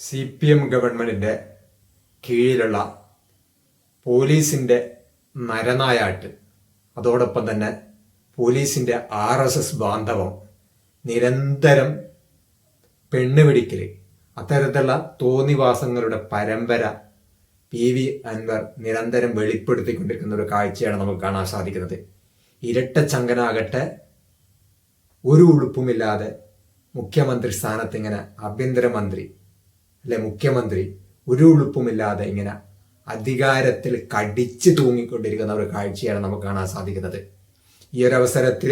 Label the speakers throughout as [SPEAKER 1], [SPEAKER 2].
[SPEAKER 1] C P M ഗവൺമെന്റിന്റെ കീഴിലുള്ള പോലീസിന്റെ നരനായാട്ട് അതോടൊപ്പം തന്നെ പോലീസിന്റെ ആർ എസ് എസ് ബാന്ധവം നിരന്തരം പെണ്ണുപിടിക്കൽ അത്തരത്തിലുള്ള തോന്നിവാസങ്ങളുടെ പരമ്പര പി വി അൻവർ നിരന്തരം വെളിപ്പെടുത്തിക്കൊണ്ടിരിക്കുന്ന ഒരു കാഴ്ചയാണ് നമുക്ക് കാണാൻ സാധിക്കുന്നത്. ഇരട്ട ചങ്കനാകട്ടെ ഒരു ഉളുപ്പുമില്ലാതെ മുഖ്യമന്ത്രി സ്ഥാനത്ത് ഇങ്ങനെ ആഭ്യന്തരമന്ത്രി അല്ലെ മുഖ്യമന്ത്രി ഒരു ഉളുപ്പുമില്ലാതെ ഇങ്ങനെ അധികാരത്തിൽ കടിച്ചു തൂങ്ങിക്കൊണ്ടിരിക്കുന്ന ഒരു കാഴ്ചയാണ് നമുക്ക് കാണാൻ സാധിക്കുന്നത്. ഈ ഒരു അവസരത്തിൽ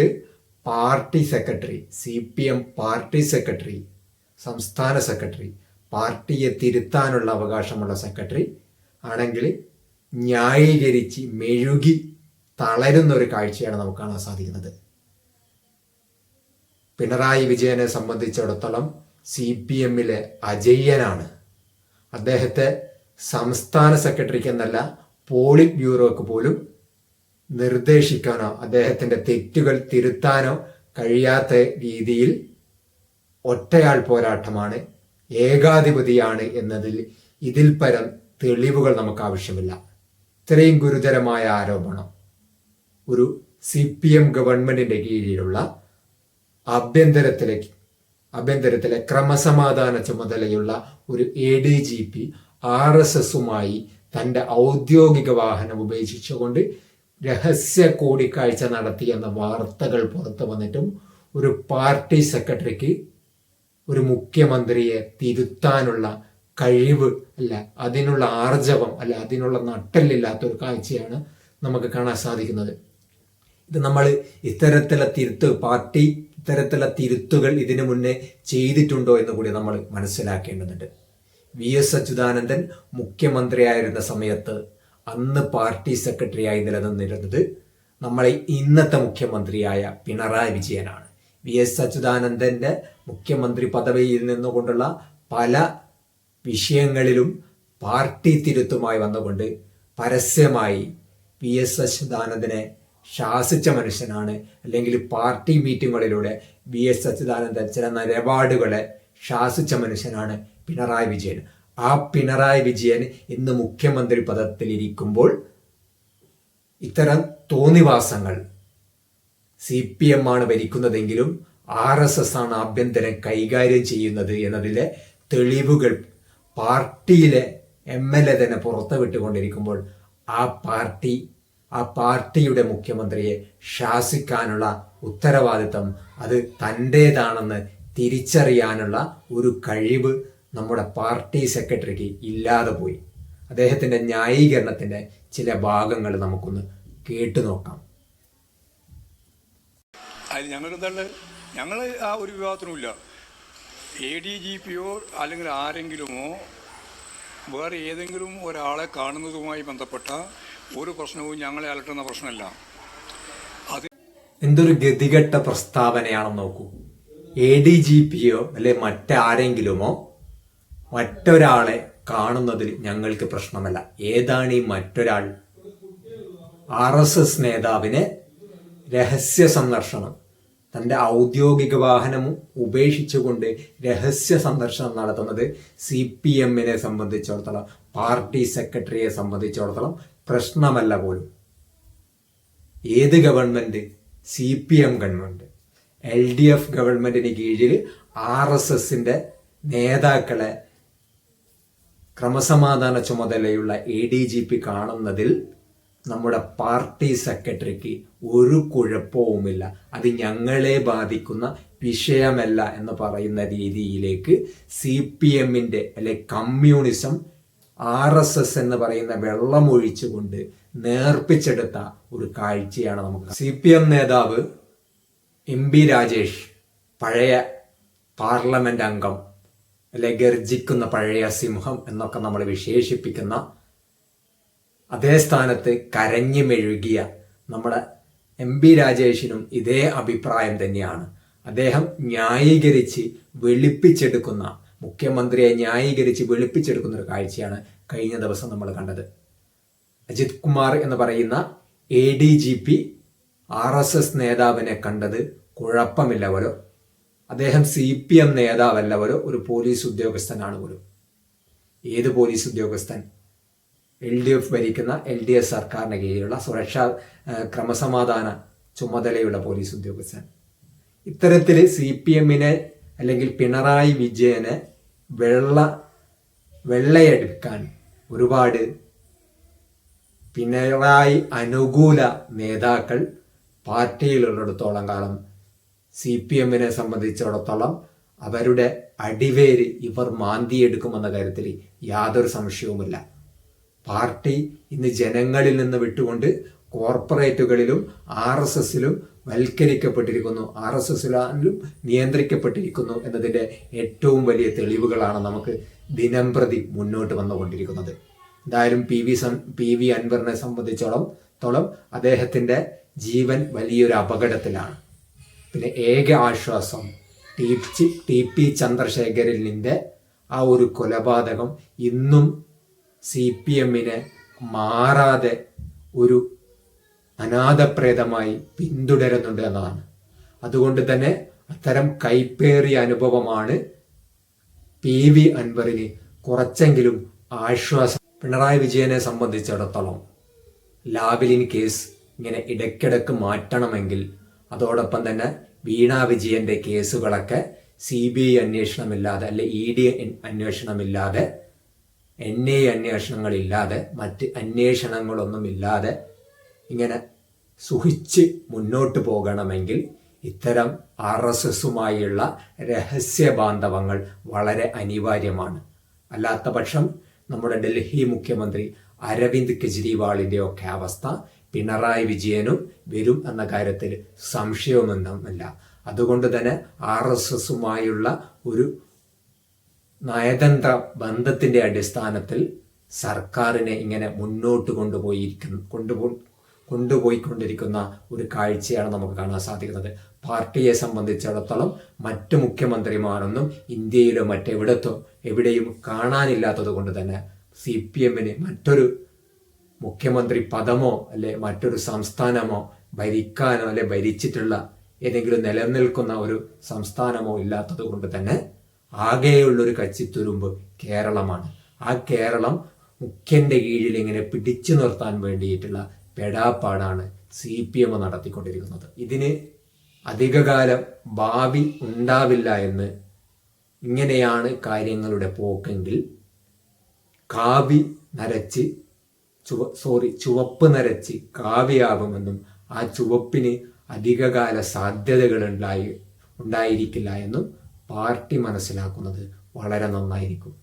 [SPEAKER 1] party secretary C P M party secretary സംസ്ഥാന സെക്രട്ടറി പാർട്ടിയെ തിരുത്താനുള്ള അവകാശമുള്ള സെക്രട്ടറി ആണെങ്കിൽ ന്യായീകരിച്ച് മെഴുകി തളരുന്ന ഒരു കാഴ്ചയാണ് നമുക്ക് കാണാൻ സാധിക്കുന്നത്. പിണറായി വിജയനെ സംബന്ധിച്ചിടത്തോളം സി പി എമ്മിലെ അജയ്യനാണ്. അദ്ദേഹത്തെ സംസ്ഥാന സെക്രട്ടറിക്ക് എന്നല്ല പോളിറ്റ് ബ്യൂറോക്ക് പോലും നിർദ്ദേശിക്കാനോ അദ്ദേഹത്തിന്റെ തെറ്റുകൾ തിരുത്താനോ കഴിയാത്ത രീതിയിൽ ഒറ്റയാൾ പോരാട്ടമാണ് ഏകാധിപതിയാണ് എന്നതിൽ ഇതിൽ പരം തെളിവുകൾ നമുക്ക് ആവശ്യമില്ല. ഇത്രയും ഗുരുതരമായ ആരോപണം ഒരു സി പി എം ഗവൺമെന്റിന്റെ കീഴിലുള്ള ആഭ്യന്തരത്തിലെ ആഭ്യന്തരത്തിലെ ക്രമസമാധാന ചുമതലയുള്ള ഒരു A D G P R S എസുമായി തന്റെ ഔദ്യോഗിക വാഹനം ഉപേക്ഷിച്ചുകൊണ്ട് രഹസ്യ കൂടിക്കാഴ്ച നടത്തിയെന്ന വാർത്തകൾ പുറത്തു വന്നിട്ടും ഒരു പാർട്ടി സെക്രട്ടറിക്ക് ഒരു മുഖ്യമന്ത്രിയെ തിരുത്താനുള്ള കഴിവ് അല്ല അതിനുള്ള ആർജവം അല്ല അതിനുള്ള നട്ടല്ലില്ലാത്ത ഒരു കാഴ്ചയാണ് നമുക്ക് കാണാൻ സാധിക്കുന്നത്. ഇത് നമ്മൾ ഇത്തരത്തിലെ തിരുത്ത് പാർട്ടി ഇത്തരത്തിലുള്ള തിരുത്തുകൾ ഇതിനു മുന്നേ ചെയ്തിട്ടുണ്ടോ എന്ന് കൂടി നമ്മൾ മനസ്സിലാക്കേണ്ടതുണ്ട്. വി എസ് അച്യുതാനന്ദൻ മുഖ്യമന്ത്രിയായിരുന്ന സമയത്ത് അന്ന് പാർട്ടി സെക്രട്ടറിയായി നിലനിന്നിരുന്നത് നമ്മളെ ഇന്നത്തെ മുഖ്യമന്ത്രിയായ പിണറായി വിജയനാണ്. വി എസ് അച്യുതാനന്ദന്റെ മുഖ്യമന്ത്രി പദവിയിൽ നിന്നുകൊണ്ടുള്ള പല വിഷയങ്ങളിലും പാർട്ടി തിരുത്തുമായി വന്നുകൊണ്ട് പരസ്യമായി വി എസ് അച്യുതാനന്ദനെ ശാസിച്ച മനുഷ്യനാണ്. അല്ലെങ്കിൽ പാർട്ടി മീറ്റിങ്ങുകളിലൂടെ വി എസ് അച്യുതാനന്ദൻ ചില നിലപാടുകളെ ശാസിച്ച മനുഷ്യനാണ് പിണറായി വിജയൻ. ആ പിണറായി വിജയൻ ഇന്ന് മുഖ്യമന്ത്രി പദത്തിൽ ഇരിക്കുമ്പോൾ ഇത്തരം തോന്നിവാസങ്ങൾ സി പി എം ആണ് ഭരിക്കുന്നതെങ്കിലും ആർ എസ് എസ് ആണ് ആഭ്യന്തരം കൈകാര്യം ചെയ്യുന്നത് എന്നതിലെ തെളിവുകൾ പാർട്ടിയിലെ എം എൽ എ തന്നെ പുറത്തു വിട്ടുകൊണ്ടിരിക്കുമ്പോൾ ആ പാർട്ടി ആ പാർട്ടിയുടെ മുഖ്യമന്ത്രിയെ ശാസിക്കാനുള്ള ഉത്തരവാദിത്തം അത് തന്റേതാണെന്ന് തിരിച്ചറിയാനുള്ള ഒരു കഴിവ് നമ്മുടെ പാർട്ടി സെക്രട്ടറിക്ക് ഇല്ലാതെ പോയി. അദ്ദേഹത്തിന്റെ ന്യായീകരണത്തിന്റെ ചില ഭാഗങ്ങൾ നമുക്കൊന്ന് കേട്ടു നോക്കാം.
[SPEAKER 2] ഞങ്ങൾ ഞങ്ങളെന്താണ് ഞങ്ങൾ ആ ഒരു വിവാദത്തിനുമില്ല എ ഡി ജി പിയോ അല്ലെങ്കിൽ ആരെങ്കിലുമോ വേറെ ഏതെങ്കിലും ഒരാളെ കാണുന്നതുമായി ബന്ധപ്പെട്ട ഒരു പ്രശ്നവും ഞങ്ങളെ അലട്ടുന്ന പ്രശ്നമല്ല. അത്
[SPEAKER 1] എന്തൊരു ഗതികെട്ട പ്രസ്താവനയാണെന്ന് നോക്കൂ. എ ഡി ജി പിയോ അല്ലെ മറ്റാരെങ്കിലുമോ മറ്റൊരാളെ കാണുന്നതിൽ ഞങ്ങൾക്ക് പ്രശ്നമല്ല. ഏതാണ് ഈ മറ്റൊരാൾ? ആർ എസ് എസ് നേതാവിനെ രഹസ്യ സന്ദർശനം തന്റെ ഔദ്യോഗിക വാഹനം ഉപേക്ഷിച്ചുകൊണ്ട് രഹസ്യ സന്ദർശനം നടത്തുന്നത് സി പി എമ്മിനെ സംബന്ധിച്ചിടത്തോളം പാർട്ടി സെക്രട്ടറിയെ സംബന്ധിച്ചിടത്തോളം പ്രശ്നമല്ല പോലും. ഏത് government? C P M government. L D F ഗവൺമെന്റിന് കീഴിൽ ആർ എസ് എസിന്റെ നേതാക്കളെ ക്രമസമാധാന ചുമതലയുള്ള എ ഡി ജി പി കാണുന്നതിൽ നമ്മുടെ പാർട്ടി സെക്രട്ടറിക്ക് ഒരു കുഴപ്പവുമില്ല. അത് ഞങ്ങളെ ബാധിക്കുന്ന വിഷയമല്ല എന്ന് പറയുന്ന രീതിയിലേക്ക് സി പി എമ്മിന്റെ അല്ലെ കമ്മ്യൂണിസം ആർ എസ് എസ് എന്ന് പറയുന്ന വെള്ളമൊഴിച്ചുകൊണ്ട് നേർപ്പിച്ചെടുത്ത ഒരു കാഴ്ചയാണ് നമുക്ക് സി പി എം നേതാവ് എം ബി രാജേഷ് പഴയ പാർലമെന്റ് അംഗം അല്ലെ ഗർജിക്കുന്ന പഴയ സിംഹം എന്നൊക്കെ നമ്മൾ വിശേഷിപ്പിക്കുന്ന അതേ സ്ഥാനത്ത് കരഞ്ഞു മെഴുകിയ നമ്മുടെ എം പി രാജേഷിനും ഇതേ അഭിപ്രായം തന്നെയാണ്. അദ്ദേഹം ന്യായീകരിച്ച് വെളുപ്പിച്ചെടുക്കുന്ന മുഖ്യമന്ത്രിയെ ന്യായീകരിച്ച് വെളുപ്പിച്ചെടുക്കുന്ന ഒരു കാഴ്ചയാണ് കഴിഞ്ഞ ദിവസം നമ്മൾ കണ്ടത്. അജിത് കുമാർ എന്ന് പറയുന്ന A D G P R S S നേതാവിനെ കണ്ടത് കുഴപ്പമില്ലവരോ അദ്ദേഹം സി പി എം നേതാവല്ലവരോ ഒരു. പോലീസ് ഉദ്യോഗസ്ഥനാണ് പോലും ഏത് പോലീസ് ഉദ്യോഗസ്ഥൻ? എൽ ഡി എഫ് ഭരിക്കുന്ന എൽ ഡി എഫ് സർക്കാരിന് കീഴിലുള്ള സുരക്ഷാ ക്രമസമാധാന ചുമതലയുള്ള പോലീസ് ഉദ്യോഗസ്ഥൻ. ഇത്തരത്തിൽ സി പി എമ്മിനെ അല്ലെങ്കിൽ പിണറായി വിജയനെ വെള്ള വെള്ളയെടുക്കാൻ ഒരുപാട് പിണറായി അനുകൂല നേതാക്കൾ പാർട്ടിയിലുള്ളിടത്തോളം കാലം സി പി എമ്മിനെ സംബന്ധിച്ചിടത്തോളം അവരുടെ അടിവേര് ഇവർ മാന്തിയെടുക്കുമെന്ന കാര്യത്തിൽ യാതൊരു സംശയവുമില്ല. പാർട്ടി ഇന്ന് ജനങ്ങളിൽ നിന്ന് വിട്ടുകൊണ്ട് കോർപ്പറേറ്റുകളിലും ആർ എസ് എസിലും വൽക്കരിക്കപ്പെട്ടിരിക്കുന്നു. ആർ എസ് എസിലും നിയന്ത്രിക്കപ്പെട്ടിരിക്കുന്നു എന്നതിന്റെ ഏറ്റവും വലിയ തെളിവുകളാണ് നമുക്ക് ദിനം പ്രതി മുന്നോട്ട് വന്നുകൊണ്ടിരിക്കുന്നത്. എന്തായാലും പി വി സം പി വി അൻവറിനെ സംബന്ധിച്ചോളം ത്തോളം അദ്ദേഹത്തിന്റെ ജീവൻ വലിയൊരു അപകടത്തിലാണ്. പിന്നെ ഏക ആശ്വാസം ടി ടി പി ചന്ദ്രശേഖരനിന്റെ ആ ഒരു കൊലപാതകം ഇന്നും സി പി എമ്മിനെ മാറാതെ ഒരു അനാഥപ്രേതമായി പിന്തുടരുന്നുണ്ട് എന്നതാണ് അതുകൊണ്ട് തന്നെ അത്തരം കൈപ്പേറിയ അനുഭവമാണ് പി വി അൻവറിന് കുറച്ചെങ്കിലും ആശ്വാസം. പിണറായി വിജയനെ സംബന്ധിച്ചിടത്തോളം ലാബിലിൻ കേസ് ഇങ്ങനെ ഇടയ്ക്കിടയ്ക്ക് മാറ്റണമെങ്കിൽ അതോടൊപ്പം തന്നെ വീണ വിജയന്റെ കേസുകളൊക്കെ സി ബി ഐ അന്വേഷണമില്ലാതെ അല്ലെ ഇ ഡി അന്വേഷണമില്ലാതെ എൻ ഐ അന്വേഷണങ്ങളില്ലാതെ മറ്റ് അന്വേഷണങ്ങളൊന്നുമില്ലാതെ ഇങ്ങനെ സുഹിച്ച് മുന്നോട്ട് പോകണമെങ്കിൽ ഇത്തരം ആർ എസ് എസുമായുള്ള രഹസ്യ ബാന്ധവങ്ങൾ വളരെ അനിവാര്യമാണ്. അല്ലാത്ത പക്ഷം നമ്മുടെ ഡൽഹി മുഖ്യമന്ത്രി അരവിന്ദ് കെജ്രിവാളിന്റെ ഒക്കെ അവസ്ഥ പിണറായി വിജയനും വരും എന്ന കാര്യത്തിൽ സംശയമൊന്നുമില്ല. അതുകൊണ്ട് തന്നെ ആർ എസ് എസുമായുള്ള ഒരു നയതന്ത്ര ബന്ധത്തിന്റെ അടിസ്ഥാനത്തിൽ സർക്കാരിനെ ഇങ്ങനെ മുന്നോട്ട് കൊണ്ടുപോയിരിക്കുന്നു കൊണ്ടുപോ കൊണ്ടുപോയിക്കൊണ്ടിരിക്കുന്ന ഒരു കാഴ്ചയാണ് നമുക്ക് കാണാൻ സാധിക്കുന്നത്. പാർട്ടിയെ സംബന്ധിച്ചിടത്തോളം മറ്റു മുഖ്യമന്ത്രിമാരൊന്നും ഇന്ത്യയിലോ മറ്റെവിടത്തോ എവിടെയും കാണാനില്ലാത്തത് കൊണ്ട് തന്നെ സി പി എമ്മിന് മറ്റൊരു മുഖ്യമന്ത്രി പദമോ അല്ലെ മറ്റൊരു സംസ്ഥാനമോ ഭരിക്കാനോ അല്ലെ ഭരിച്ചിട്ടുള്ള ഏതെങ്കിലും നിലനിൽക്കുന്ന ഒരു സംസ്ഥാനമോ ഇല്ലാത്തത് കൊണ്ട് തന്നെ ആകെയുള്ളൊരു കച്ചിത്തുരുമ്പ് കേരളമാണ്. ആ കേരളം മുഖ്യന്റെ കീഴിൽ ഇങ്ങനെ പിടിച്ചു നിർത്താൻ വേണ്ടിയിട്ടുള്ള പെടാപ്പാടാണ് സി പി എം നടത്തിക്കൊണ്ടിരിക്കുന്നത്. ഇതിന് അധികകാലം ഭാവി ഉണ്ടാവില്ല എന്ന് ഇങ്ങനെയാണ് കാര്യങ്ങളുടെ പോക്കെങ്കിൽ കാവി നരച്ച് ചുവ സോറി ചുവപ്പ് നരച്ച് കാവിയാകുമെന്നും ആ ചുവപ്പിന് അധികകാല സാധ്യതകൾ ഉണ്ടായി ഉണ്ടായിരിക്കില്ല എന്നും പാർട്ടി മനസ്സിലാക്കുന്നത് വളരെ നന്നായിരിക്കും.